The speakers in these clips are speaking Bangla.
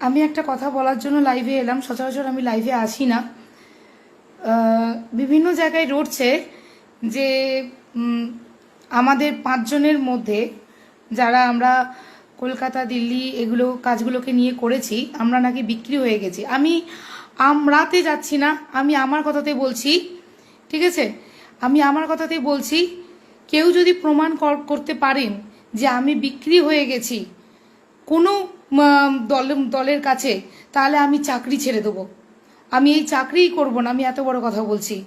আমি একটা কথা বলার জন্য লাইভে এলাম, সচরাচর আমি লাইভে আসি না। বিভিন্ন জায়গায় রটছে যে আমাদের পাঁচজনের মধ্যে যারা আমরা কলকাতা, দিল্লি এগুলো কাজগুলোকে নিয়ে করেছি, আমরা নাকি বিক্রি হয়ে গেছি। আমি আমরাতে যাচ্ছি না, আমি আমার কথাতে বলছি, ঠিক আছে? আমি আমার কথাতেই বলছি, কেউ যদি প্রমাণ কর- করতে পারেন যে আমি বিক্রি হয়ে গেছি, কোনো দল, দলের কাছে, তাহলে আমি চাকরি ছেড়ে দেবো। আমি এই চাকরিই করব না, আমি এত বড় কথা বলছি।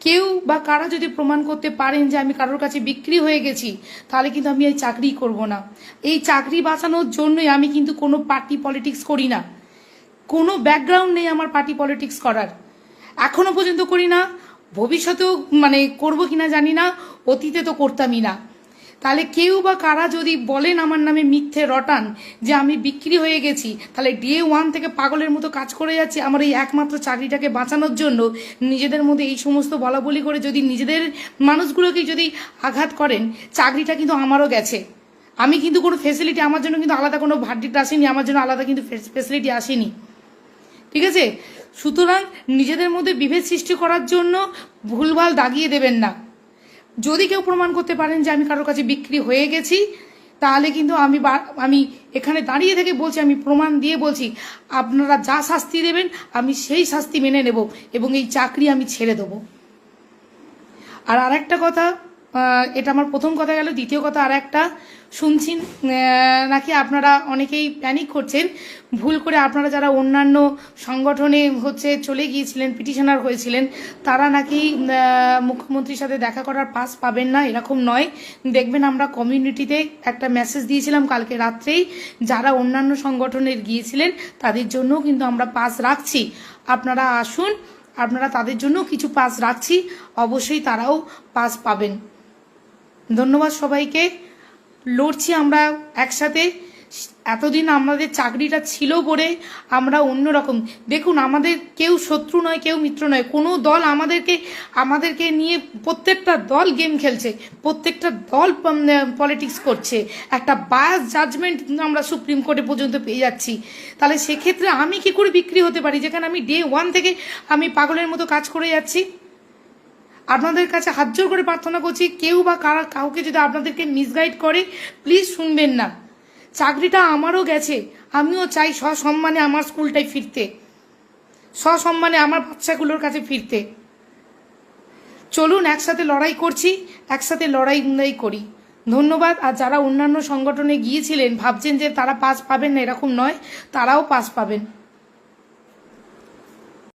কেউ বা কারা যদি প্রমাণ করতে পারেন যে আমি কারোর কাছে বিক্রি হয়ে গেছি, তাহলে কিন্তু আমি এই চাকরিই করব না। এই চাকরি বাঁচানোর জন্যই আমি কিন্তু কোনো পার্টি পলিটিক্স করি না। কোনো ব্যাকগ্রাউন্ড নেই আমার পার্টি পলিটিক্স করার। এখনও পর্যন্ত করি না, ভবিষ্যতেও মানে করব কিনা জানি না, অতীতে তো করতামই না। তাহলে কেউ বা কারা যদি বলেন আমার নামে মিথ্যে রটান, যে আমি বিক্রি হয়ে গেছি, তাহলে ডে ওয়ান থেকে পাগলের মতো কাজ করে যাচ্ছে আমার এই একমাত্র চাকরিটাকে বাঁচানোর জন্য। নিজেদের মধ্যে এই সমস্ত বলা বলি করে যদি নিজেদের মানুষগুলোকে যদি আঘাত করেন, চাকরিটা কিন্তু আমারও গেছে। আমি কিন্তু কোনো ফেসিলিটি আমার জন্য কিন্তু আলাদা কোনো ভার্ডিট আসেনি, আমার জন্য আলাদা কিন্তু ফেসিলিটি আসেনি। ঠিক আছে? সুতরাং নিজেদের মধ্যে বিভেদ সৃষ্টি করার জন্য ভুলভাল দাগিয়ে দেবেন না। যদি কেউ প্রমাণ করতে পারেন যে আমি কারোর কাছে বিক্রি হয়ে গেছি, তাহলে কিন্তু আমি আমি এখানে দাঁড়িয়ে থেকে বলছি, আমি প্রমাণ দিয়ে বলছি, আপনারা যা শাস্তি দেবেন, আমি সেই শাস্তি মেনে নেব এবং এই চাকরি আমি ছেড়ে দেবো। আর আরেকটা কথা এটা আমার প্রথম কথা গেল। দ্বিতীয় কথা আর একটা শুনছি নাকি আপনারা অনেকেই প্যানিক করছেন। ভুল করে আপনারা যারা অন্যান্য সংগঠনে হচ্ছে চলে গিয়েছিলেন পিটিশনার হয়েছিলেন, তারা নাকি মুখ্যমন্ত্রীর সাথে দেখা করার পাস পাবেন না, এরকম নয়। দেখবেন আমরা কমিউনিটিতে একটা মেসেজ দিয়েছিলাম কালকে রাত্রেই, যারা অন্যান্য সংগঠনের গিয়েছিলেন, তাদের জন্যও কিন্তু আমরা পাস রাখছি। আপনারা আসুন, আপনারা তাদের জন্য কিছু পাস রাখছি, অবশ্যই তারাও পাস পাবেন। ধন্যবাদ সবাইকে। লড়ছি আমরা একসাথে। এতদিন আমাদের চাকরিটা ছিল বলে আমরা অন্যরকম। দেখুন, আমাদের কেউ শত্রু নয়, কেউ মিত্র নয়। কোনো দল আমাদেরকে আমাদেরকে নিয়ে প্রত্যেকটা দল গেম খেলছে, প্রত্যেকটা দল পলিটিক্স করছে। একটা বায়াস জাজমেন্ট আমরা সুপ্রিম কোর্টে পর্যন্ত পেয়ে যাচ্ছি। তাহলে সেক্ষেত্রে আমি কি করে বিক্রি হতে পারি? যেখানে আমি ডে ওয়ান থেকে আমি পাগলের মতো কাজ করে যাচ্ছি। আপনাদের কাছে হাত জোর করে প্রার্থনা করছি, কেউ বা কারা কাউকে যদি আপনাদেরকে মিসগাইড করে প্লিজ শুনবেন না। চাকরিটা আমারও গেছে, আমিও চাই সসম্মানে আমার স্কুলটায় ফিরতে, সসম্মানে আমার বাচ্চাগুলোর কাছে ফিরতে। চলুন, একসাথে লড়াই করছি, একসাথে লড়াই উন্নয় করি। ধন্যবাদ, আর যারা অন্যান্য সংগঠনে গিয়েছিলেন, ভাবছেন যে তারা পাস পাবেন না, এরকম নয়, তারাও পাস পাবেন।